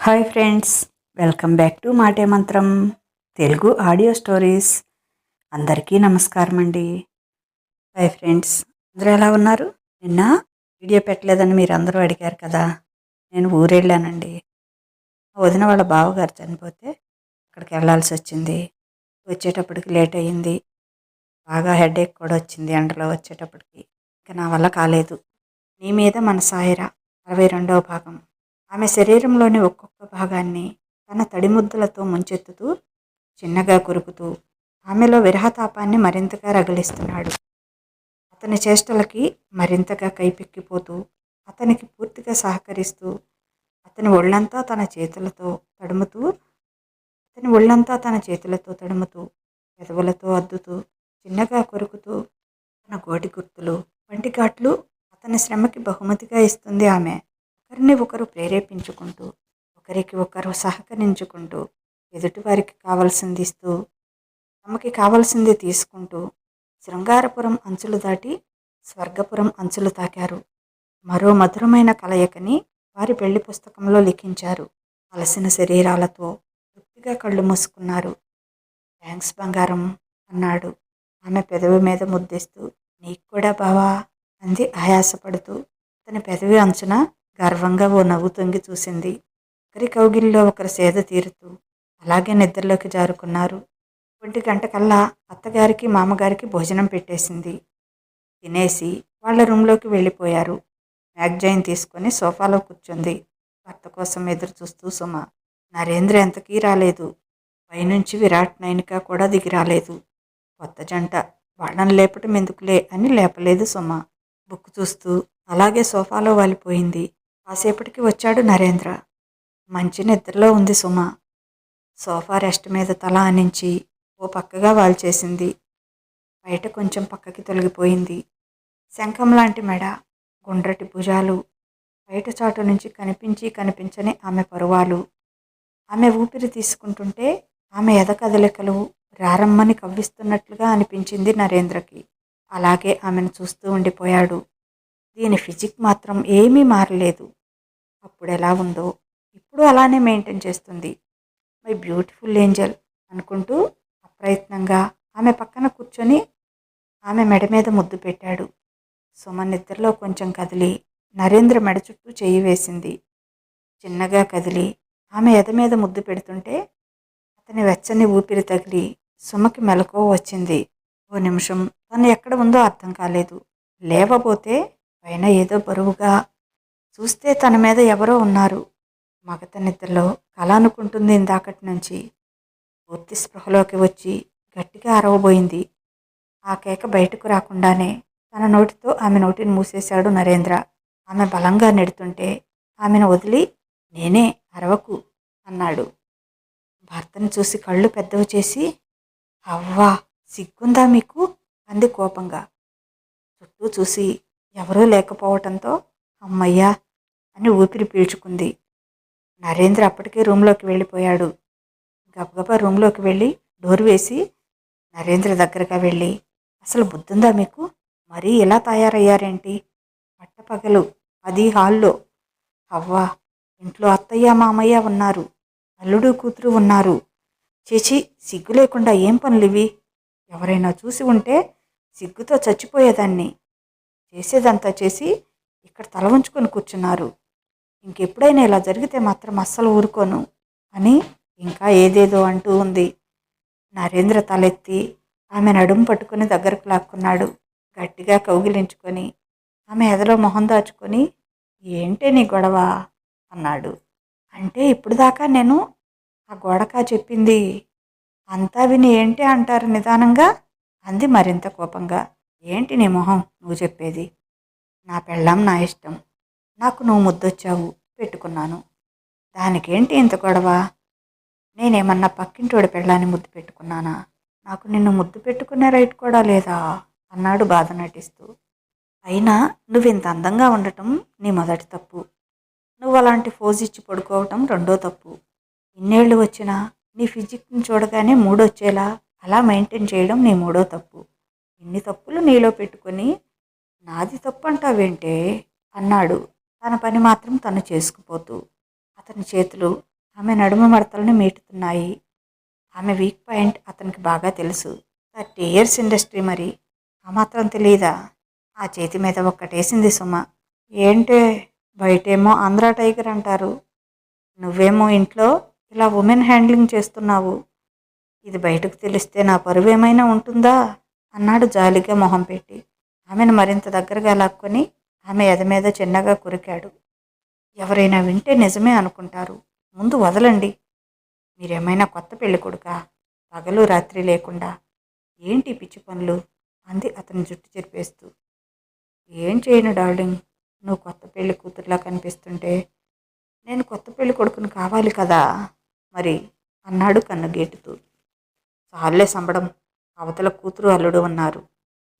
Hi friends welcome back to Maate Mantram Telugu audio stories. అందరికీ నమస్కారం అండి. Hi friends అందరూ ఎలా ఉన్నారు? నిన్న వీడియో పెట్టలేదని మీరు అందరూ అడిగారు కదా నేను ఊరెళ్ళానండి. మా వదిన వాళ్ళ బావగారు చనిపోతే అక్కడికి వెళ్ళాల్సి వచ్చింది. వచ్చేటప్పటికి లేట్ అయ్యింది. బాగా హెడేక్ కూడా వచ్చింది ఎండలో వచ్చేటప్పటికి. ఇంకా నా వల్ల కాలేదు. నీ మీద మన సాయిరా అరవై రెండవ భాగం ఆమె శరీరంలోని ఒక్కొక్క భాగాన్ని తన తడిముద్దలతో ముంచెత్తుతూ చిన్నగా కొరుకుతూ ఆమెలో విరహతాపాన్ని మరింతగా రగిలిస్తున్నాడు. అతని చేష్టలకి మరింతగా కైపెక్కిపోతూ అతనికి పూర్తిగా సహకరిస్తూ అతని ఒళ్ళంతా తన చేతులతో తడుముతూ అతని ఒళ్ళంతా తన చేతులతో తడుముతూ పెదవులతో అద్దుతూ చిన్నగా కొరుకుతూ తన గోటి గుర్తులు వంటి ఘాట్లు అతని శ్రమకి బహుమతిగా ఇస్తుంది ఆమె. ఒకరిని ఒకరు ప్రేరేపించుకుంటూ ఒకరికి ఒకరు సహకరించుకుంటూ ఎదుటివారికి కావాల్సింది ఇస్తూ తమకి కావలసింది తీసుకుంటూ శృంగారపురం అంచులు దాటి స్వర్గపురం అంచులు తాకారు. మరో మధురమైన కలయికని వారి పెళ్ళి పుస్తకంలో లిఖించారు. అలసిన శరీరాలతో తృప్తిగా కళ్ళు మూసుకున్నారు. థ్యాంక్స్ బంగారం అన్నాడు. ఆమె పెదవి మీద ముద్దిస్తూ నీకు కూడా బావా అంది ఆయాసపడుతూ అతని పెదవి అంచున గర్వంగా ఓ నవ్వు తొంగి చూసింది. ఒకరి కౌగిల్లో ఒకరి సేద తీరుతూ అలాగే నిద్రలోకి జారుకున్నారు. ఒంటి గంట కల్లా అత్తగారికి మామగారికి భోజనం పెట్టేసింది. తినేసి వాళ్ళ రూమ్లోకి వెళ్ళిపోయారు. మ్యాగ్జైన్ తీసుకొని సోఫాలో కూర్చుంది. భర్త కోసం ఎదురు చూస్తూ సుమ నరేంద్ర ఎంతకీ రాలేదు. పైనుంచి విరాట్ నైనిక కూడా దిగి రాలేదు. కొత్త జంట. వాళ్ళని లేపటం ఎందుకులే? అని లేపలేదు సుమ. బుక్ చూస్తూ అలాగే సోఫాలో వాలిపోయింది. కాసేపటికి వచ్చాడు నరేంద్ర. మంచి నిద్రలో ఉంది సుమ. సోఫా రెస్ట్ మీద తల ఆనించి ఓ పక్కగా వాల్చేసింది. బయట కొంచెం పక్కకి తొలగిపోయింది. శంఖం లాంటి మెడ గుండ్రటి భుజాలు బయట చాటు నుంచి కనిపించి కనిపించని ఆమె పరువాలు. ఆమె ఊపిరి తీసుకుంటుంటే ఆమె ఎద కదలికలు రారమ్మని కవ్విస్తున్నట్లుగా అనిపించింది నరేంద్రకి. అలాగే ఆమెను చూస్తూ ఉండిపోయాడు. దీని ఫిజిక్ మాత్రం ఏమీ మారలేదు. అప్పుడు ఎలా ఉందో ఇప్పుడు అలానే మెయింటైన్ చేస్తుంది. మై బ్యూటిఫుల్ ఏంజల్ అనుకుంటూ అప్రయత్నంగా ఆమె పక్కన కూర్చొని ఆమె మెడ మీద ముద్దు పెట్టాడు. సుమ నిద్రలో కొంచెం కదిలి నరేంద్ర మెడ చుట్టూ చేయి వేసింది. చిన్నగా కదిలి ఆమె ఎద మీద ముద్దు పెడుతుంటే అతని వెచ్చని ఊపిరి తగిలి సుమకి మెలకువ వచ్చింది. ఓ నిమిషం తను ఎక్కడ ఉందో అర్థం కాలేదు. లేవబోతే పైన ఏదో బరువుగా చూస్తే తన మీద ఎవరో ఉన్నారు. మగత నిద్రలో కళ అనుకుంటుంది ఇందాకటి నుంచి. పూర్తి స్పృహలోకి వచ్చి గట్టిగా అరవబోయింది. ఆ కేక బయటకు రాకుండానే తన నోటితో ఆమె నోటిని మూసేశాడు నరేంద్ర. ఆమె బలంగా నెడుతుంటే ఆమెను వదిలి నేనే అరవకు అన్నాడు. భర్తను చూసి కళ్ళు పెద్దవి చేసి అవ్వా సిగ్గుందా మీకు? అంది కోపంగా. చుట్టూ చూసి ఎవరూ లేకపోవటంతో అమ్మయ్యా అని ఊపిరి పీల్చుకుంది. నరేంద్ర అప్పటికే రూమ్లోకి వెళ్ళిపోయాడు. గబగబా రూమ్లోకి వెళ్ళి డోర్ వేసి నరేంద్ర దగ్గరగా వెళ్ళి అసలు బుద్ధుందా మీకు? మరీ ఇలా తయారయ్యారేంటి? పట్టపగలు అది హాల్లో. అవ్వా ఇంట్లో అత్తయ్య మామయ్య ఉన్నారు. అల్లుడు కూతురు ఉన్నారు. చేచి సిగ్గు లేకుండా ఏం పనులు ఇవి ఎవరైనా చూసి ఉంటే సిగ్గుతో చచ్చిపోయేదాన్ని. చేసేదంతా చేసి ఇక్కడ తల ఉంచుకొని కూర్చున్నారు. ఇంకెప్పుడైనా ఇలా జరిగితే మాత్రం అస్సలు ఊరుకోను అని ఇంకా ఏదేదో అంటూ ఉంది. నరేంద్ర తలెత్తి ఆమె నడుము పట్టుకుని దగ్గరకు లాక్కున్నాడు. గట్టిగా కౌగిలించుకొని ఆమె ఎదలో మొహం దాచుకొని ఏంటే నీ గొడవ? అన్నాడు. అంటే ఇప్పుడు దాకా నేను ఆ గోడకా చెప్పింది అంతా విని ఏంటి అంటారు నిదానంగా? అంది మరింత కోపంగా. ఏంటి నీ మొహం? నువ్వు చెప్పేది. నా పెళ్ళాం నా ఇష్టం. నాకు నువ్వు ముద్దొచ్చావు. పెట్టుకున్నాను. దానికేంటి ఇంత గొడవ? నేనేమన్నా పక్కింటోడి పెళ్ళాన్ని ముద్దు పెట్టుకున్నానా? నాకు నిన్ను ముద్దు పెట్టుకునే రైట్ కూడా లేదా? అన్నాడు బాధ నటిస్తూ. అయినా నువ్వు ఇంత అందంగా ఉండటం నీ మొదటి తప్పు. నువ్వు అలాంటి ఫోజ్ ఇచ్చి పడుకోవటం రెండో తప్పు. ఇన్నేళ్ళు వచ్చినా నీ ఫిజిక్ని చూడగానే మూడొచ్చేలా అలా మెయింటైన్ చేయడం నీ మూడో తప్పు. ఇన్ని తప్పులు నీలో పెట్టుకొని నాది తప్పు అంటావేంటే? అన్నాడు తన పని మాత్రం తను చేసుకుపోతూ అతని చేతులు ఆమె నడుము మడతలను మీటుతున్నాయి. ఆమె వీక్ పాయింట్ అతనికి బాగా తెలుసు. థర్టీ ఇయర్స్ ఇండస్ట్రీ మరి. ఆ మాత్రం తెలియదా ఆ చేతి మీద ఒక్కటేసింది సుమ. ఏంటే? బయటేమో ఆంధ్రా టైగర్ అంటారు. నువ్వేమో ఇంట్లో ఇలా ఉమెన్ హ్యాండ్లింగ్ చేస్తున్నావు. ఇది బయటకు తెలిస్తే నా పరువు ఏమైనా ఉంటుందా? అన్నాడు జాలిగా మొహం పెట్టి. ఆమెను మరింత దగ్గరగా లాక్కొని ఆమె ఎద మీద చిన్నగా కురికాడు. ఎవరైనా వింటే నిజమే అనుకుంటారు. ముందు వదలండి. మీరేమైనా కొత్త పెళ్ళి కొడుకా? పగలు రాత్రి లేకుండా. ఏంటి పిచ్చి పనులు? అంది అతని జుట్టు చెరిపేస్తూ. ఏం చేయను డార్లింగ్. నువ్వు కొత్త పెళ్ళి కూతురులా కనిపిస్తుంటే నేను కొత్త పెళ్ళి కొడుకుని కావాలి కదా? మరి అన్నాడు కన్నుగేటుతూ. చాలే సంబడం. అవతల కూతురు అల్లుడు ఉన్నారు.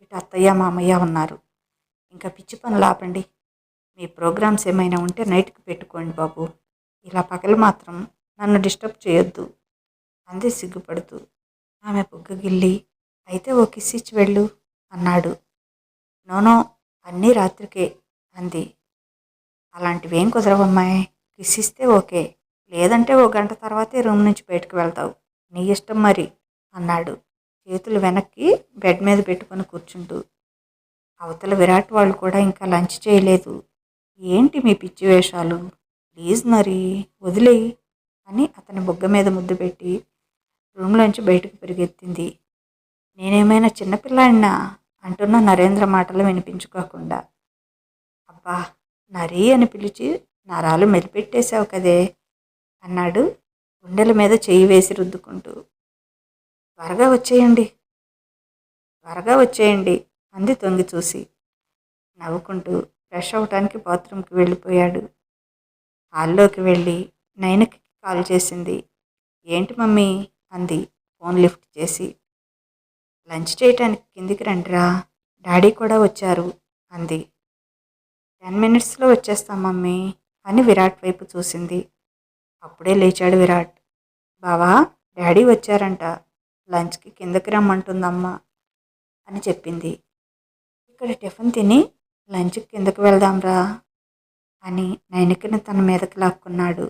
ఇటు అత్తయ్య మామయ్య ఉన్నారు. ఇంకా పిచ్చి పనులు ఆపండి. మీ ప్రోగ్రామ్స్ ఏమైనా ఉంటే నైట్కి పెట్టుకోండి బాబు. ఇలా పగలు మాత్రం నన్ను డిస్టర్బ్ చేయొద్దు. అంది సిగ్గుపడుతూ. ఆమె బుగ్గగిల్లి అయితే ఓ కిస్ ఇచ్చి వెళ్ళు అన్నాడు. నోనో అన్నీ రాత్రికే అంది. అలాంటివేం కుదరవమ్మాయి. కిస్ ఇస్తే ఓకే. లేదంటే ఓ గంట తర్వాతే రూమ్ నుంచి బయటకు వెళ్తావు. నీ ఇష్టం మరి అన్నాడు. చేతులు వెనక్కి బెడ్ మీద పెట్టుకొని కూర్చుంటూ. అవతల విరాట్ వాళ్ళు కూడా ఇంకా లంచ్ చేయలేదు. ఏంటి మీ పిచ్చి వేషాలు? ప్లీజ్ మరి వదిలేయి అని అతని బుగ్గ మీద ముద్దు పెట్టి రూమ్లోంచి బయటకు పరిగెత్తింది. నేనేమైనా చిన్నపిల్లాడినా అంటున్న నరేంద్ర మాటలు వినిపించుకోకుండా. అబ్బా నరీ అని పిలిచి నరాలు మెలిపెట్టేశావు కదే అన్నాడు గుండెల మీద చెయ్యి వేసి రుద్దుకుంటూ. త్వరగా వచ్చేయండి. త్వరగా వచ్చేయండి. అంది తొంగి చూసి నవ్వుకుంటూ ఫ్రెష్ అవటానికి బాత్రూమ్కి వెళ్ళిపోయాడు. హాల్లోకి వెళ్ళి నైనకి కాల్ చేసింది. ఏంటి మమ్మీ? అంది. ఫోన్ లిఫ్ట్ చేసి. లంచ్ చేయటానికి కిందికి రండిరా. డాడీ కూడా వచ్చారు. అంది. టెన్ మినిట్స్లో వచ్చేస్తాం మమ్మీ అని విరాట్ వైపు చూసింది. అప్పుడే లేచాడు విరాట్. బావా డాడీ వచ్చారంట. లంచ్కి కిందకి రమ్మంటుందమ్మా అని చెప్పింది. ఇక్కడ టిఫిన్ తిని లంచ్ కిందకి వెళ్దాంరా అని నైనికని తన మీదకి లాక్కున్నాడు.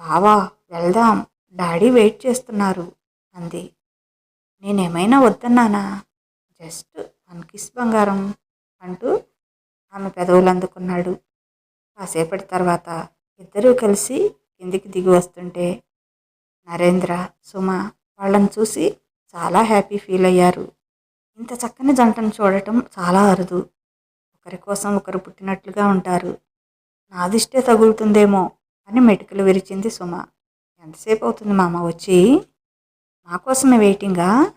బావా వెళ్దాం. డాడీ వెయిట్ చేస్తున్నారు అంది. నేనేమైనా వద్దన్నానా? జస్ట్ అన్కిస్ బంగారం అంటూ ఆమె పెదవులు అందుకున్నాడు. కాసేపటి తర్వాత ఇద్దరూ కలిసి కిందికి దిగి వస్తుంటే నరేంద్ర సుమ వాళ్ళని చూసి చాలా హ్యాపీ ఫీల్ అయ్యారు. ఇంత చక్కని జంటను చూడటం చాలా అరుదు. ఒకరి కోసం ఒకరు పుట్టినట్లుగా ఉంటారు. నాదిష్టే తగులుతుందేమో అని మెటుకలు విరిచింది సుమ. ఎంతసేపు అవుతుంది మామ వచ్చి? మా కోసమే వెయిటింగా?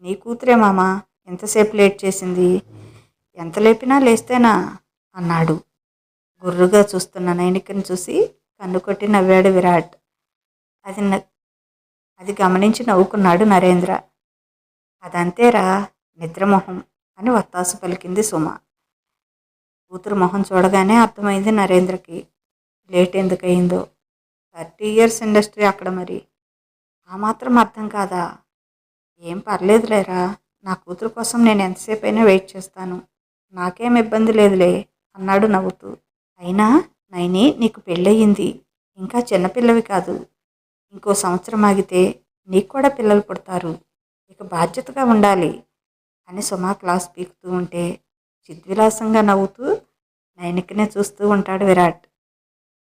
నీ కూతురే మామ? ఎంతసేపు లేట్ చేసింది? ఎంత లేపినా లేస్తేనా? అన్నాడు. గుర్రుగా చూస్తున్న నైనికని చూసి కన్ను కొట్టి నవ్వాడు విరాట్. అది న- అది గమనించి నవ్వుకున్నాడు నరేంద్ర. అదంతేరా? నిద్రమొహం అని వత్తాసు పలికింది సుమ. కూతురు మొహం చూడగానే అర్థమైంది నరేంద్రకి లేట్ ఎందుకయిందో. థర్టీ ఇయర్స్ ఇండస్ట్రీ అక్కడ మరి. ఆ మాత్రం అర్థం కాదా? ఏం పర్లేదులేరా? నా కూతురు కోసం నేను ఎంతసేపు అయినా వెయిట్ చేస్తాను. నాకేం ఇబ్బంది లేదులే అన్నాడు నవ్వుతూ. అయినా నైని నీకు పెళ్ళయింది ఇంకా చిన్నపిల్లవి కాదు. ఇంకో సంవత్సరం ఆగితే నీకు కూడా పిల్లలు పుడతారు. ఇక బాధ్యతగా ఉండాలి. అని సుమ క్లాస్ పీకుతూ ఉంటే చిద్విలాసంగా నవ్వుతూ నైనికనే చూస్తూ ఉంటాడు విరాట్.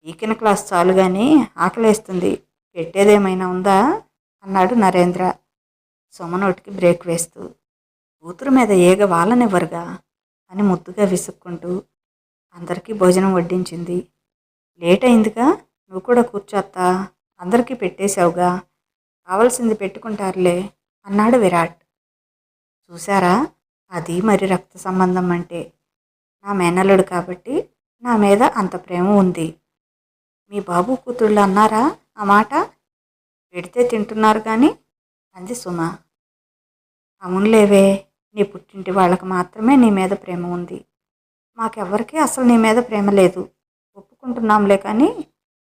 పీకిన క్లాస్ చాలు కానీ ఆకలేస్తుంది. పెట్టేదేమైనా ఉందా? అన్నాడు నరేంద్ర. సుమ నోటికి బ్రేక్ వేస్తూ. కూతురు మీద ఏగ వాళ్ళనివ్వరుగా అని ముద్దుగా విసుక్కుంటూ అందరికీ భోజనం వడ్డించింది. లేట్ అయిందిగా? నువ్వు కూడా కూర్చోత్తా. అందరికీ పెట్టేశావుగా. కావలసింది పెట్టుకుంటారులే అన్నాడు విరాట్. చూసారా అది మరి రక్త సంబంధం అంటే. నా మేనల్లుడు కాబట్టి నా మీద అంత ప్రేమ ఉంది. మీ బాబు కూతుళ్ళు అన్నారా ఆ మాట? పెడితే తింటున్నారు కానీ అంది సుమ. అవునులేవే నీ పుట్టింటి వాళ్ళకి మాత్రమే నీ మీద ప్రేమ ఉంది. మాకెవ్వరికీ అసలు నీ మీద ప్రేమ లేదు. ఒప్పుకుంటున్నాంలే కానీ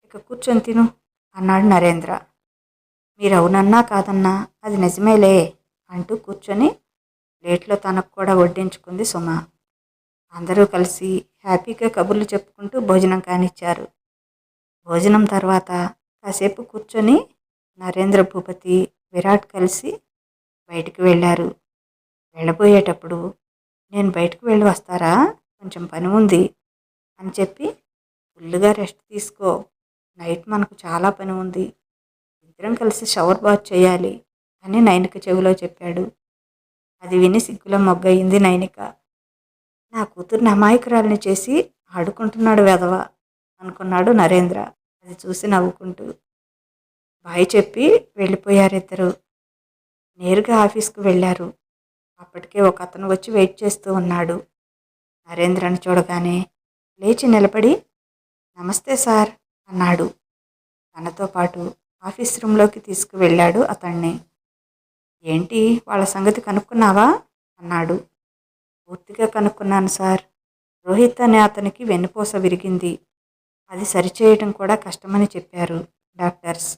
ఇక కూర్చొని తిను అన్నాడు నరేంద్ర. మీరు అవునన్నా కాదన్నా అది నిజమేలే అంటూ కూర్చొని ప్లేట్లో తనకు కూడా వడ్డించుకుంది సుమ. అందరూ కలిసి హ్యాపీగా కబుర్లు చెప్పుకుంటూ భోజనం కానిచ్చారు. భోజనం తర్వాత కాసేపు కూర్చొని నరేంద్ర భూపతి విరాట్ కలిసి బయటికి వెళ్ళారు. వెళ్ళబోయేటప్పుడు నేను బయటకు వెళ్ళి వస్తారా? కొంచెం పని ఉంది అని చెప్పి ఫుల్గా రెస్ట్ తీసుకో. నైట్ మనకు చాలా పని ఉంది. ఇద్దరం కలిసి షవర్ బాత్ చేయాలి అని నైన్కి చెవిలో చెప్పాడు. అది విని సిగ్గులో మొగ్గయింది నైనిక. నా కూతుర్ని అమాయకురాల్ని చేసి ఆడుకుంటున్నాడు వెధవ అనుకున్నాడు నరేంద్ర. అది చూసి నవ్వుకుంటూ. బాయ్ చెప్పి వెళ్ళిపోయారిద్దరు. నేరుగా ఆఫీస్కు వెళ్ళారు. అప్పటికే ఒక అతను వచ్చి వెయిట్ చేస్తూ ఉన్నాడు. నరేంద్రని చూడగానే లేచి నిలబడి నమస్తే సార్ అన్నాడు. తనతో పాటు ఆఫీస్ రూమ్లోకి తీసుకువెళ్ళాడు అతన్ని. ఏంటి వాళ్ళ సంగతి కనుక్కున్నావా? అన్నాడు. పూర్తిగా కనుక్కున్నాను సార్. రోహిత్ అనే అతనికి వెన్నుపూస విరిగింది. అది సరిచేయటం కూడా కష్టమని చెప్పారు డాక్టర్స్.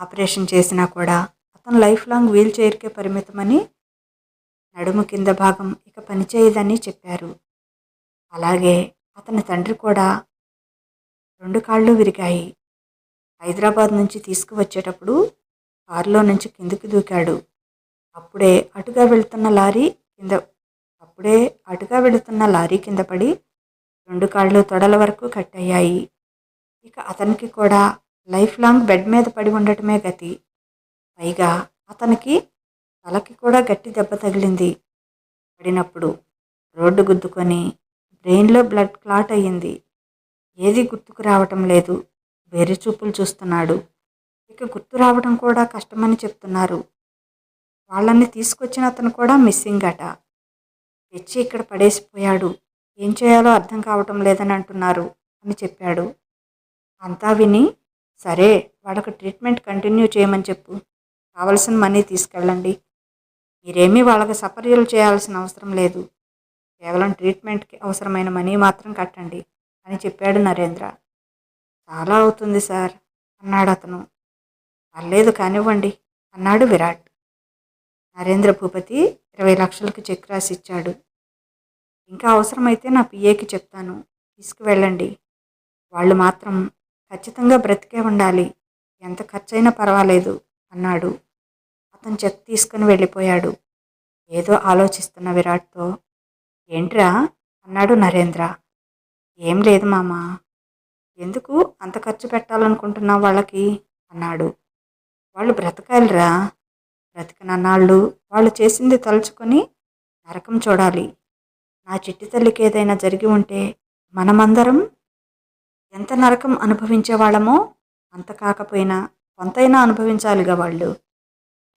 ఆపరేషన్ చేసినా కూడా అతను లైఫ్ లాంగ్ వీల్ చైర్కే పరిమితమని నడుము కింద భాగం ఇక పనిచేయదని చెప్పారు. అలాగే అతని తండ్రి కూడా రెండు కాళ్ళు విరిగాయి. హైదరాబాద్ నుంచి తీసుకువచ్చేటప్పుడు కారులో నుంచి కిందికి దూకాడు. అప్పుడే అటుగా వెళ్తున్న లారీ కింద అప్పుడే అటుగా వెళుతున్న లారీ కింద పడి రెండు కాళ్ళు తొడల వరకు కట్టయ్యాయి. ఇక అతనికి కూడా లైఫ్ లాంగ్ బెడ్ మీద పడి ఉండటమే గతి. పైగా అతనికి తలకి కూడా గట్టి దెబ్బ తగిలింది. పడినప్పుడు రోడ్డు గుద్దుకొని బ్రెయిన్లో బ్లడ్ క్లాట్ అయ్యింది. ఏది గుర్తుకు రావటం లేదు. వేరే చూపులు చూస్తున్నాడు. ఇక గుర్తు రావడం కూడా కష్టమని చెప్తున్నారు. వాళ్ళని తీసుకొచ్చిన అతను కూడా మిస్సింగ్ అట. తెచ్చి ఇక్కడ పడేసిపోయాడు. ఏం చేయాలో అర్థం కావటం లేదని అంటున్నారు అని చెప్పాడు. అంతా విని సరే వాళ్ళకు ట్రీట్మెంట్ కంటిన్యూ చేయమని చెప్పు. కావలసిన మనీ తీసుకెళ్ళండి. మీరేమీ వాళ్ళకి సపర్యలు చేయాల్సిన అవసరం లేదు. కేవలం ట్రీట్మెంట్కి అవసరమైన మనీ మాత్రం కట్టండి అని చెప్పాడు నరేంద్ర. చాలా అవుతుంది సార్ అన్నాడు అతను. పర్లేదు కానివ్వండి అన్నాడు విరాట్. నరేంద్ర భూపతి ఇరవై లక్షలకు చెక్ రాసి ఇచ్చాడు ఇంకా అవసరమైతే నా పిఏకి చెప్తాను. తీసుకువెళ్ళండి. వాళ్ళు మాత్రం ఖచ్చితంగా బ్రతికే ఉండాలి. ఎంత ఖర్చైనా పర్వాలేదు అన్నాడు. అతను చెక్ తీసుకుని వెళ్ళిపోయాడు. ఏదో ఆలోచిస్తున్న విరాట్తో ఏంట్రా? అన్నాడు నరేంద్ర. ఏం లేదు మామ. ఎందుకు అంత ఖర్చు పెట్టాలనుకుంటున్నావు వాళ్ళకి? అన్నాడు. వాళ్ళు బ్రతకాలిరా. బ్రతికినన్నాళ్ళు వాళ్ళు చేసింది తలుచుకొని నరకం చూడాలి. నా చిట్టి తల్లికి ఏదైనా జరిగి ఉంటే మనమందరం ఎంత నరకం అనుభవించే వాళ్ళమో అంత కాకపోయినా కొంతైనా అనుభవించాలిగా వాళ్ళు.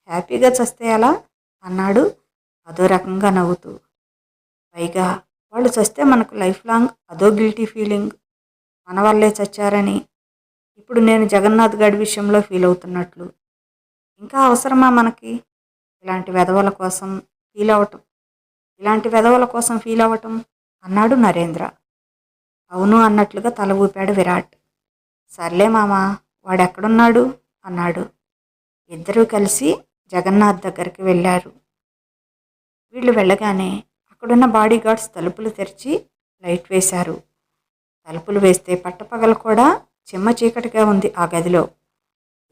హ్యాపీగా చస్తే ఎలా? అన్నాడు అదో రకంగా నవ్వుతూ. పైగా వాళ్ళు చస్తే మనకు లైఫ్ లాంగ్ అదో గిల్టీ ఫీలింగ్. మన వల్లే చచ్చారని ఇప్పుడు నేను జగన్నాథ్ గడి విషయంలో ఫీల్ అవుతున్నట్లు. ఇంకా అవసరమా మనకి? ఇలాంటి వెధవల కోసం ఫీల్ అవ్వటం. ఇలాంటి వెధవల కోసం ఫీల్ అవ్వటం అన్నాడు నరేంద్ర. అవును అన్నట్లుగా తల ఊపాడు విరాట్. సర్లే మామ వాడెక్కడున్నాడు? అన్నాడు. ఇద్దరూ కలిసి జగన్నాథ్ దగ్గరికి వెళ్ళారు. వీళ్ళు వెళ్ళగానే అక్కడున్న బాడీగార్డ్స్ తలుపులు తెరిచి లైట్ వేశారు. తలుపులు వేస్తే పట్టపగలు కూడా చిమ్మ చీకటిగా ఉంది ఆ గదిలో.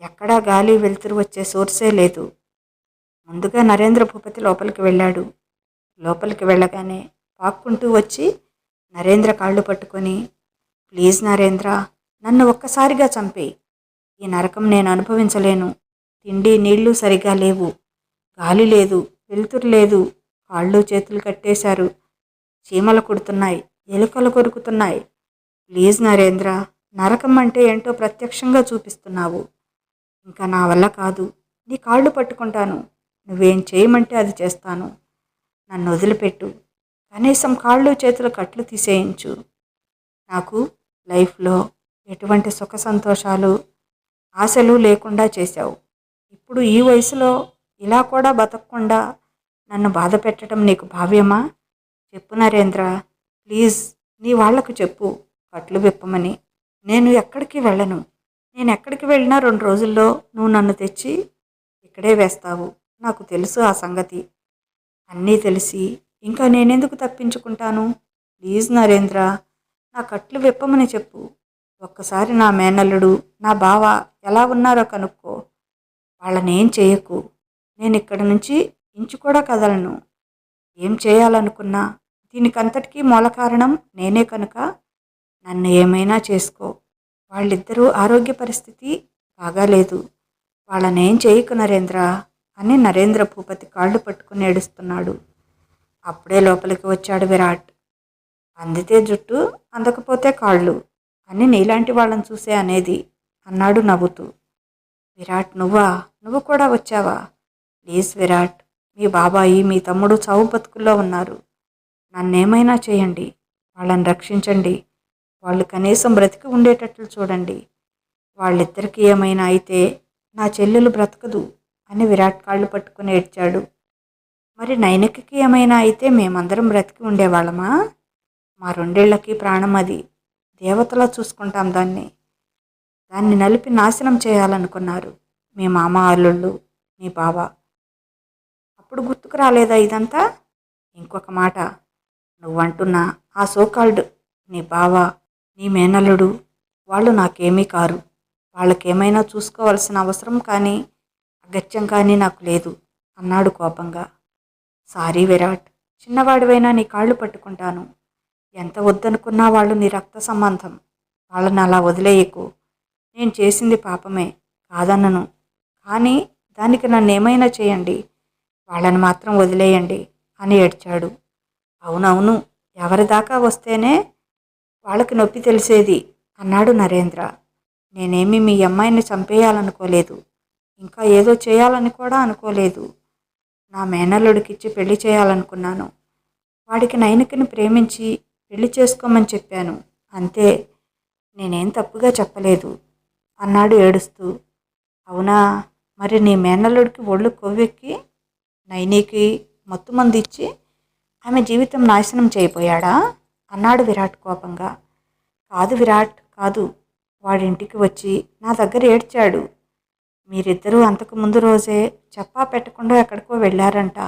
ఎక్కడా గాలి వెలుతురు వచ్చే సోర్సే లేదు. ముందుగా నరేంద్ర భూపతి లోపలికి వెళ్ళాడు. లోపలికి వెళ్ళగానే పాక్కుంటూ వచ్చి నరేంద్ర కాళ్ళు పట్టుకొని ప్లీజ్ నరేంద్ర నన్ను ఒక్కసారిగా చంపేయి. ఈ నరకం నేను అనుభవించలేను. తిండి నీళ్ళు సరిగా లేవు. గాలి లేదు వెలుతురు లేదు. కాళ్ళు చేతులు కట్టేశారు. చీమలు కుడుతున్నాయి ఎలుకలు కొరుకుతున్నాయి. ప్లీజ్ నరేంద్ర నరకం అంటే ఏంటో ప్రత్యక్షంగా చూపిస్తున్నావు. ఇంకా నా వల్ల కాదు. నీ కాళ్ళు పట్టుకుంటాను. నువ్వేం చేయమంటే అది చేస్తాను. నన్ను వదిలిపెట్టు. కనీసం కాళ్ళు చేతులు కట్లు తీసేయించు. నాకు లైఫ్లో ఎటువంటి సుఖ సంతోషాలు ఆశలు లేకుండా చేశావు. ఇప్పుడు ఈ వయసులో ఇలా కూడా బతకకుండా నన్ను బాధ పెట్టడం నీకు భావ్యమా? చెప్పు నరేంద్ర. ప్లీజ్ నీ వాళ్ళకు చెప్పు. కట్లు విప్పమని. నేను ఎక్కడికి వెళ్ళను. నేను ఎక్కడికి వెళ్ళినా రెండు రోజుల్లో నువ్వు నన్ను తెచ్చి ఇక్కడే వేస్తావు. నాకు తెలుసు ఆ సంగతి. అన్నీ తెలిసి ఇంకా నేనెందుకు తప్పించుకుంటాను? ప్లీజ్ నరేంద్ర నా కట్లు విప్పమని చెప్పు. ఒక్కసారి నా మేనల్లుడు నా బావ ఎలా ఉన్నారో కనుక్కో. వాళ్ళనేం చేయకు. నేను ఇక్కడి నుంచి ఇంచు కూడా కదలను. ఏం చేయాలనుకున్నా దీనికంతటికీ మూల కారణం నేనే కనుక. నన్ను ఏమైనా చేసుకో. వాళ్ళిద్దరూ ఆరోగ్య పరిస్థితి బాగాలేదు వాళ్ళనేం చేయకు నరేంద్ర అని నరేంద్ర భూపతి కాళ్ళు పట్టుకుని ఏడుస్తున్నాడు. అప్పుడే లోపలికి వచ్చాడు విరాట్. అందితే జుట్టు అందకపోతే కాళ్ళు అని నీలాంటి వాళ్ళని చూసే అనేది అన్నాడు నవ్వుతూ. విరాట్ నువ్వా? నువ్వు కూడా వచ్చావా? ప్లీజ్ విరాట్ మీ బాబాయి మీ తమ్ముడు చావు బతుకుల్లో ఉన్నారు. నన్నేమైనా చేయండి. వాళ్ళని రక్షించండి. వాళ్ళు కనీసం బ్రతికి ఉండేటట్లు చూడండి. వాళ్ళిద్దరికీ ఏమైనా అయితే నా చెల్లెలు బ్రతకదు అని విరాట్ కాళ్ళు పట్టుకుని ఏడ్చాడు. మరి నైనకి ఏమైనా అయితే మేమందరం బ్రతికి ఉండేవాళ్ళమా? మా రెండేళ్ళకి ప్రాణం అది. దేవతలా చూసుకుంటాం దాన్ని. దాన్ని నలిపి నాశనం చేయాలనుకున్నారు. మీ మామ అల్లుళ్ళు మీ బావ. అప్పుడు గుర్తుకు రాలేదా ఇదంతా? ఇంకొక మాట. నువ్వంటున్నా ఆ సోకాల్డ్ నీ బావ నీ మేనల్లుడు. వాళ్ళు నాకేమీ కారు. వాళ్ళకేమైనా చూసుకోవాల్సిన అవసరం కానీ అగత్యం కానీ నాకు లేదు అన్నాడు కోపంగా. సారీ విరాట్ చిన్నవాడివైనా నీ కాళ్ళు పట్టుకుంటాను. ఎంత వద్దనుకున్నా వాళ్ళు నీ రక్త సంబంధం. వాళ్ళని అలా వదిలేయకు. నేను చేసింది పాపమే కాదన్నను కానీ దానికి నన్ను ఏమైనా చేయండి. వాళ్ళని మాత్రం వదిలేయండి అని ఏడ్చాడు. అవునవును ఎవరిదాకా వస్తేనే వాళ్ళకి నొప్పి తెలిసేది అన్నాడు నరేంద్ర. నేనేమి మీ అమ్మాయిని చంపేయాలనుకోలేదు. ఇంకా ఏదో చేయాలని కూడా అనుకోలేదు. నా మేనల్లుడికిచ్చి పెళ్ళి చేయాలనుకున్నాను. వాడికి నైనికని ప్రేమించి పెళ్ళి చేసుకోమని చెప్పాను. అంతే. నేనేం తప్పుగా చెప్పలేదు అన్నాడు ఏడుస్తూ. అవునా? మరి నీ మేనల్లుడికి ఒళ్ళు కొవ్వెక్కి నైనికి మత్తు మంది ఆమె జీవితం నాశనం చేయబోయాడా? అన్నాడు విరాట్ కోపంగా. కాదు విరాట్ కాదు. వాడింటికి వచ్చి నా దగ్గర ఏడ్చాడు. మీరిద్దరూ అంతకు ముందు రోజే చెప్పా పెట్టకుండా ఎక్కడికో వెళ్ళారంట.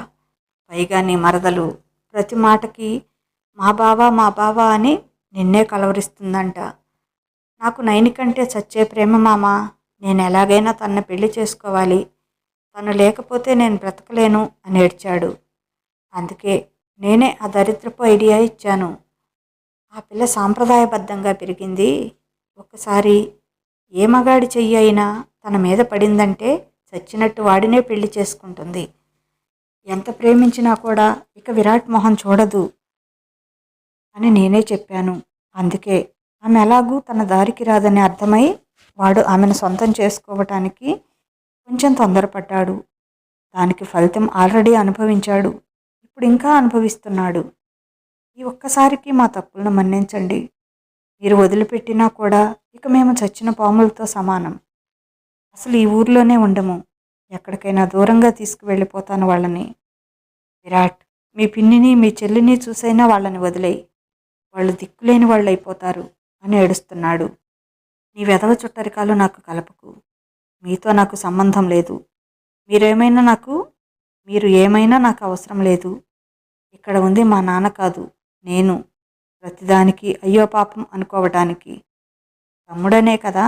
పైగా నీ మరదలు ప్రతి మాటకి మా బావ మా బావ అని నిన్నే కలవరిస్తుందంట. నాకు నైని కంటే చచ్చే ప్రేమ మామ. నేను ఎలాగైనా తన పెళ్ళి చేసుకోవాలి. తను లేకపోతే నేను బ్రతకలేను అని ఏడ్చాడు. అందుకే నేనే ఆ దరిద్రపు ఐడియా ఇచ్చాను. ఆ పిల్ల సాంప్రదాయబద్ధంగా పెరిగింది. ఒక్కసారి ఏ మగాడి చెయ్యి అయినా తన మీద పడిందంటే చచ్చినట్టు వాడినే పెళ్ళి చేసుకుంటుంది. ఎంత ప్రేమించినా కూడా ఇక విరాట్ మొహం చూడదు అని నేనే చెప్పాను. అందుకే ఆమె ఎలాగూ తన దారికి రాదని అర్థమై వాడు ఆమెను సొంతం చేసుకోవటానికి కొంచెం తొందరపడ్డాడు. దానికి ఫలితం ఆల్రెడీ అనుభవించాడు. ఇప్పుడు ఇంకా అనుభవిస్తున్నాడు. ఈ ఒక్కసారికి మా తప్పులను మన్నించండి. మీరు వదిలిపెట్టినా కూడా ఇక మేము చచ్చిన పాములతో సమానం. అసలు ఈ ఊర్లోనే ఉండము. ఎక్కడికైనా దూరంగా తీసుకువెళ్ళిపోతాను వాళ్ళని. విరాట్ మీ పిన్నిని మీ చెల్లిని చూసైనా వాళ్ళని వదిలేయి. వాళ్ళు దిక్కులేని వాళ్ళు అయిపోతారు అని ఏడుస్తున్నాడు. నీ వెధవ చుట్టరికాలు నాకు కలపకు. మీతో నాకు సంబంధం లేదు. మీరేమైనా నాకు మీరు ఏమైనా నాకు అవసరం లేదు. ఇక్కడ ఉంది మా నాన్న కాదు. నేను ప్రతిదానికి అయ్యో పాపం అనుకోవటానికి తమ్ముడనే కదా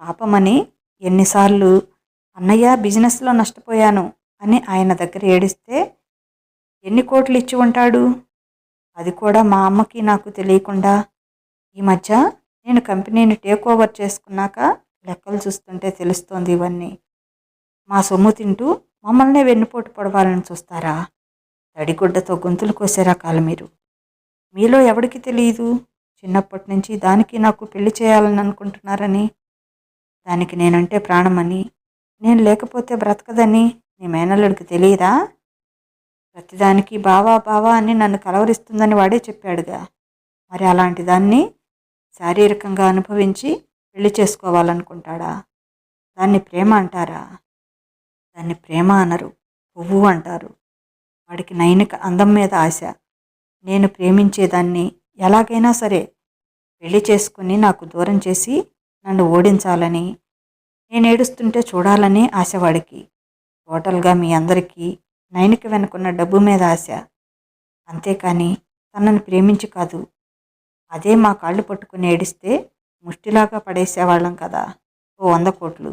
పాపమని ఎన్నిసార్లు అన్నయ్య బిజినెస్లో నష్టపోయాను అని ఆయన దగ్గర ఏడిస్తే ఎన్ని కోట్లు ఇచ్చి ఉంటాడు? అది కూడా మా అమ్మకి నాకు తెలియకుండా. ఈ మధ్య నేను కంపెనీని టేక్ ఓవర్ చేసుకున్నాక లెక్కలు చూస్తుంటే తెలుస్తోంది ఇవన్నీ. మా సొమ్ము తింటూ మమ్మల్నే వెన్నుపోటు పడవాలని చూస్తారా? తడిగుడ్డతో గొంతులు కోసే రకాలు మీరు? మీలో ఎవడికి తెలియదు చిన్నప్పటి నుంచి దానికి నాకు పెళ్ళి చేయాలని అనుకుంటున్నారని. దానికి నేనంటే ప్రాణమని. నేను లేకపోతే బ్రతకదని నీ మేనల్లుడికి తెలియదా ప్రతిదానికి బావా బావా అని నన్ను కలవరిస్తుందని వాడే చెప్పాడుగా. మరి అలాంటి దాన్ని శారీరకంగా అనుభవించి పెళ్ళి చేసుకోవాలనుకుంటాడా? దాన్ని ప్రేమ అంటారా? దాన్ని ప్రేమ అనరు పువ్వు అంటారు. వాడికి నైనిక అందం మీద ఆశ. నేను ప్రేమించేదాన్ని ఎలాగైనా సరే పెళ్ళి చేసుకుని నాకు దూరం చేసి నన్ను ఓడించాలని నేను ఏడుస్తుంటే చూడాలని ఆశవాడికి టోటల్గా మీ అందరికీ నైనిక వెనుకున్న డబ్బు మీద ఆశ. అంతేకాని తనని ప్రేమించి కాదు. అదే మా కాళ్ళు పట్టుకుని ఏడిస్తే ముష్టిలాగా పడేసేవాళ్ళం కదా ఓ వంద కోట్లు.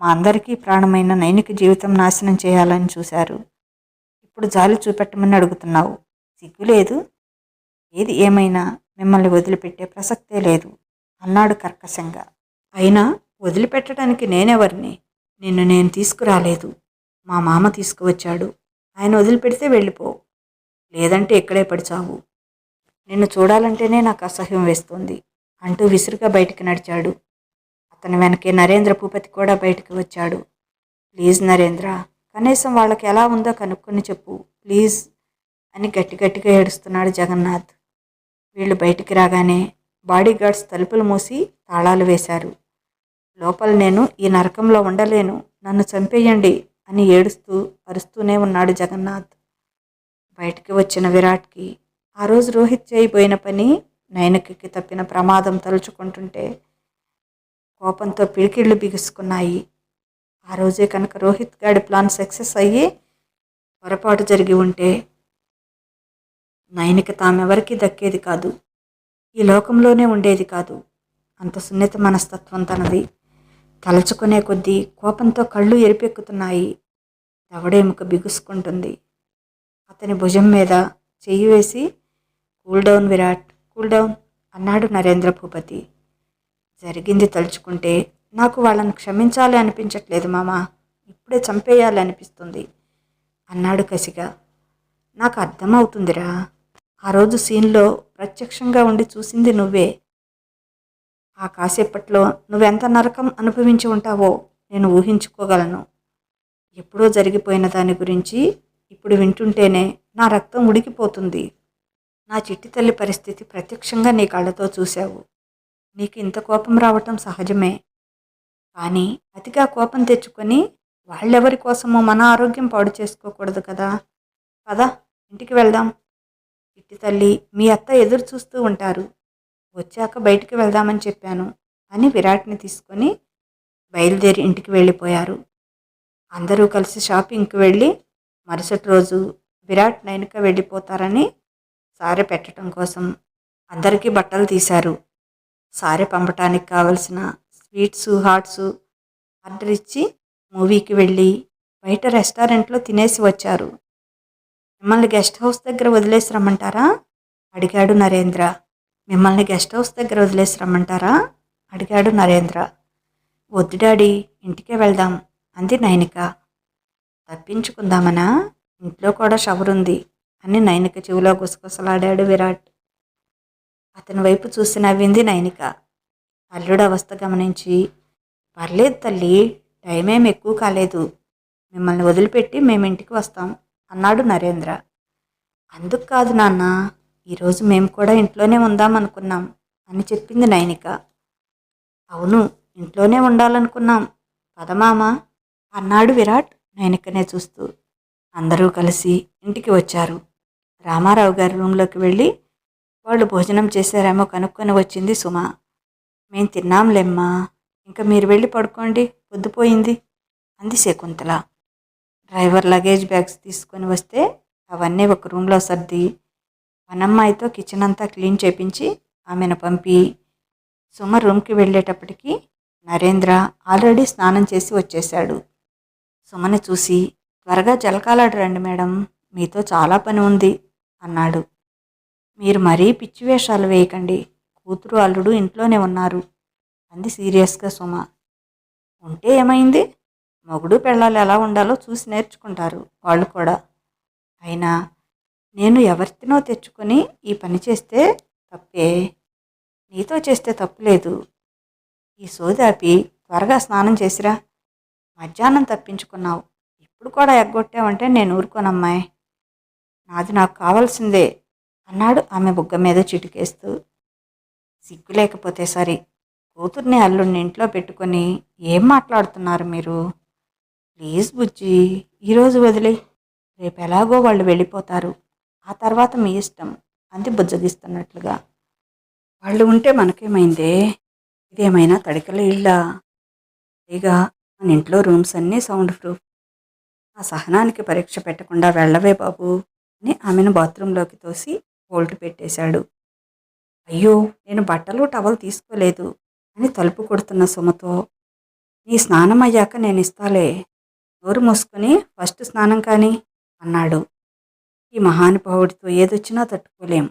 మా అందరికీ ప్రాణమైన నైనిక జీవితం నాశనం చేయాలని చూశారు. ఇప్పుడు జాలి చూపెట్టమని అడుగుతున్నావు. సిగ్గు లేదు ఏది ఏమైనా మిమ్మల్ని వదిలిపెట్టే ప్రసక్తే లేదు అన్నాడు కర్కశంగా. అయినా వదిలిపెట్టడానికి నేనెవరిని? నిన్ను నేను తీసుకురాలేదు. మా మామ తీసుకువచ్చాడు. ఆయన వదిలిపెడితే వెళ్ళిపో. లేదంటే ఇక్కడే పడిచావు. నిన్ను చూడాలంటేనే నాకు అసహ్యం వేస్తుంది అంటూ విసురుగా బయటికి నడిచాడు. అతని వెనకే నరేంద్ర భూపతి కూడా బయటికి వచ్చాడు. ప్లీజ్ నరేంద్ర కనీసం వాళ్ళకి ఎలా ఉందో కనుక్కొని చెప్పు. ప్లీజ్. అని గట్టి గట్టిగా ఏడుస్తున్నాడు జగన్నాథ్. వీళ్ళు బయటికి రాగానే బాడీగార్డ్స్ తలుపులు మూసి తాళాలు వేశారు. లోపల నేను ఈ నరకంలో ఉండలేను నన్ను చంపేయండి అని ఏడుస్తూ అరుస్తూనే ఉన్నాడు జగన్నాథ్. బయటికి వచ్చిన విరాట్కి ఆ రోజు రోహిత్ చేయబోయిన పని నయనకి తప్పిన ప్రమాదం తలుచుకుంటుంటే కోపంతో పిడికిళ్ళు బిగుసుకున్నాయి. ఆ రోజే కనుక రోహిత్ గాడి ప్లాన్ సక్సెస్ అయ్యి పొరపాటు జరిగి ఉంటే నయనికి తామెవరికి దక్కేది కాదు. ఈ లోకంలోనే ఉండేది కాదు. అంత సున్నిత మనస్తత్వం తనది. తలచుకునే కొద్దీ కోపంతో కళ్ళు ఎరిపెక్కుతున్నాయి. దవడేముక బిగుసుకుంటుంది. అతని భుజం మీద చెయ్యి వేసి cool down Virat cool down అన్నాడు నరేంద్ర భూపతి. జరిగింది తలుచుకుంటే నాకు వాళ్ళని క్షమించాలి అనిపించట్లేదు మామా. ఇప్పుడే చంపేయాలి అనిపిస్తుంది అన్నాడు కసిగా. నాకు అర్థమవుతుందిరా. ఆ రోజు సీన్లో ప్రత్యక్షంగా ఉండి చూసింది నువ్వే. ఆ కాసేపట్లో నువ్వెంత నరకం అనుభవించి ఉంటావో నేను ఊహించుకోగలను. ఎప్పుడో జరిగిపోయిన దాని గురించి ఇప్పుడు వింటుంటేనే నా రక్తం ఉడికిపోతుంది. నా చిట్టి తల్లి పరిస్థితి ప్రత్యక్షంగా నీ కళ్ళతో చూశావు. నీకు ఇంత కోపం రావటం సహజమే. కానీ అతిగా కోపం తెచ్చుకొని వాళ్ళెవరి కోసమో మన ఆరోగ్యం పాడు చేసుకోకూడదు కదా. పద ఇంటికి వెళ్దాం. చిట్టి తల్లి మీ అత్త ఎదురు చూస్తూ ఉంటారు. వచ్చాక బయటికి వెళ్దామని చెప్పాను అని విరాట్ని తీసుకొని బయలుదేరి ఇంటికి వెళ్ళిపోయారు. అందరూ కలిసి షాపింగ్కి వెళ్ళి మరుసటి రోజు విరాట్ నైన్క వెళ్ళిపోతారని సారె పెట్టడం కోసం అందరికీ బట్టలు తీశారు. సారె పంపటానికి కావలసిన స్వీట్స్ హాట్స్ ఆర్డర్ ఇచ్చి మూవీకి వెళ్ళి బయట రెస్టారెంట్లో తినేసి వచ్చారు. మిమ్మల్ని గెస్ట్ హౌస్ దగ్గర వదిలేసి రమ్మంటారా? అడిగాడు నరేంద్ర. మిమ్మల్ని గెస్ట్ హౌస్ దగ్గర వదిలేసి రమ్మంటారా? అడిగాడు నరేంద్ర. వద్దు డాడీ ఇంటికే వెళ్దాం అంది నైనిక. తప్పించుకుందామనా? ఇంట్లో కూడా షవర్ ఉంది అని నైనిక చెవిలో గుసగుసలాడాడు విరాట్. అతని వైపు చూసి నవ్వింది నైనిక. అల్లుడు అవస్థ గమనించి పర్లేదు తల్లి టైం ఏం ఎక్కువ కాలేదు. మిమ్మల్ని వదిలిపెట్టి మేము ఇంటికి వస్తాం. అన్నాడు నరేంద్ర. అందుకు కాదు నాన్న ఈరోజు మేము కూడా ఇంట్లోనే ఉందాం అనుకున్నాం అని చెప్పింది నైనిక. అవును ఇంట్లోనే ఉండాలనుకున్నాం. పదమామ అన్నాడు విరాట్ నైనికనే చూస్తూ. అందరూ కలిసి ఇంటికి వచ్చారు. రామారావు గారి రూమ్లోకి వెళ్ళి వాళ్ళు భోజనం చేశారేమో కనుక్కొని వచ్చింది సుమ. మేం తిన్నాంలేమ్మా ఇంకా మీరు వెళ్ళి పడుకోండి పొద్దుపోయింది అంది శకుంతల. డ్రైవర్ లగేజ్ బ్యాగ్స్ తీసుకొని వస్తే అవన్నీ ఒక రూమ్లో సర్ది పనమ్మాయితో కిచెన్ అంతా క్లీన్ చేపించి ఆమెను పంపి సుమ రూమ్కి వెళ్ళేటప్పటికి నరేంద్ర ఆల్రెడీ స్నానం చేసి వచ్చేశాడు. సుమని చూసి త్వరగా జలకాలాడు రండి మేడం మీతో చాలా పని ఉంది అన్నాడు. మీరు మరీ పిచ్చి వేషాలు వేయకండి కూతురు అల్లుడు ఇంట్లోనే ఉన్నారు అంది సీరియస్గా సుమ. ఉంటే ఏమైంది? మొగుడు పెళ్ళాలు ఎలా ఉండాలో చూసి నేర్చుకుంటారు వాళ్ళు కూడా. అయినా నేను ఎవరితినో తెచ్చుకొని ఈ పని చేస్తే తప్పే? నీతో చేస్తే తప్పులేదు ఈ సోదాపి త్వరగా స్నానం చేసిరా. మధ్యాహ్నం తప్పించుకున్నావు. ఇప్పుడు కూడా ఎగ్గొట్టావంటే నేను ఊరుకోనమ్మాయి నాది నాకు కావాల్సిందే అన్నాడు ఆమె బుగ్గ మీద చిటికేస్తూ. సిగ్గు లేకపోతే సరే. కూతుర్ని అల్లుడిని ఇంట్లో పెట్టుకొని ఏం మాట్లాడుతున్నారు మీరు? ప్లీజ్ బుజ్జి ఈరోజు వదిలే. రేపు ఎలాగో వాళ్ళు వెళ్ళిపోతారు. ఆ తర్వాత మీ ఇష్టం. అంది బుజ్జగిస్తున్నట్లుగా వాళ్ళు ఉంటే మనకేమైందే? ఇదేమైనా తడికల ఇళ్ళా? పైగా మన ఇంట్లో రూమ్స్ అన్నీ సౌండ్ ప్రూఫ్. ఆ సహనానికి పరీక్ష పెట్టకుండా వెళ్ళవే బాబు అని ఆమెను బాత్రూంలోకి తోసి బోల్ట్ పెట్టేశాడు. అయ్యో నేను బట్టలు టవల్ తీసుకోలేదు అని తలుపు కొడుతున్న సుమతో నీ స్నానం అయ్యాక నేను ఇస్తాలే నోరు మూసుకొని ఫస్ట్ స్నానం కానీ అన్నాడు. ఈ మహానుభావుడితో ఏదొచ్చినా తట్టుకోలేం.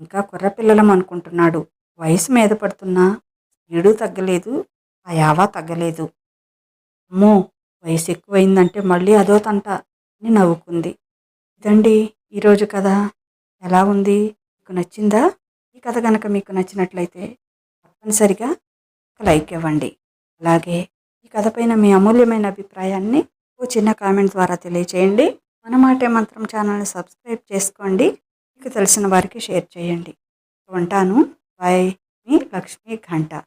ఇంకా కుర్రపిల్లలం అనుకుంటున్నాడు. వయసు మీద పడుతున్నా స్పీడు తగ్గలేదు ఆ యావా తగ్గలేదు. అమ్మో వయసు ఎక్కువైందంటే మళ్ళీ అదో తంట అని నవ్వుకుంది. ఇదండి ఈరోజు కథ. ఎలా ఉంది? మీకు నచ్చిందా? ఈ కథ కనుక మీకు నచ్చినట్లయితే తప్పనిసరిగా ఒక లైక్ ఇవ్వండి. అలాగే ఈ కథ పైన మీ అమూల్యమైన అభిప్రాయాన్ని చిన్న కామెంట్ ద్వారా తెలియచేయండి. మన మాటే మంత్రం ఛానల్ని సబ్స్క్రైబ్ చేసుకోండి. మీకు తెలిసిన వారికి షేర్ చేయండి. ఉంటాను. బాయ్. మీ లక్ష్మీ ఘంటా.